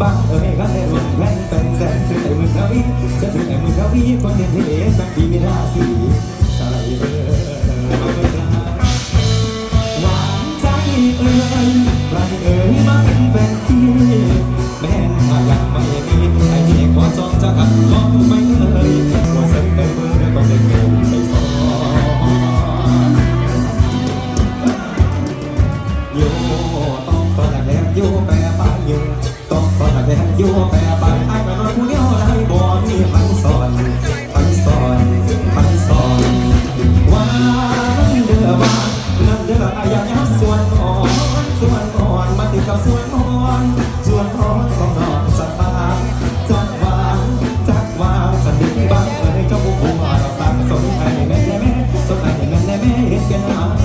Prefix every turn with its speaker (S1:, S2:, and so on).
S1: บ้างเอ้ยก็ได้รวมแรงเป็นแสนซื้อไอ้มือเขาอีจะซื้อไอ้มือเขาอีคนเดียวที่เสักดีมีราศีใส่เออมาเวลาหวานใจเอ่ยใครเอ่ยมาเป็นแฟนพี่แม่นถ้ายังไม่มีไอ้ที่ขอจองจะขัดขอไม่เอ่ยว่าเส้นไปเบอร์ก็ได้เงินไปสอนโยต้องตอนแรกโยแป ยู่ต้องตอนแต่อยู่แต่ไปไอ้ไปนอนผู้เดียวได้บ่มีพันสอนพันสอนพันสอนว่ามันเดือว่านั่นเดืออายาส่วนอ่อนส่วนอ่อนมาติดกับส่วนอ่อนส่วนอ่อนของนอกจาปากจากวางจากวางสนิทบ้างเลยเจ้าผู้หัวตั้งสนใจแม่แม่สนใจแม่แม่เห็นแก่หน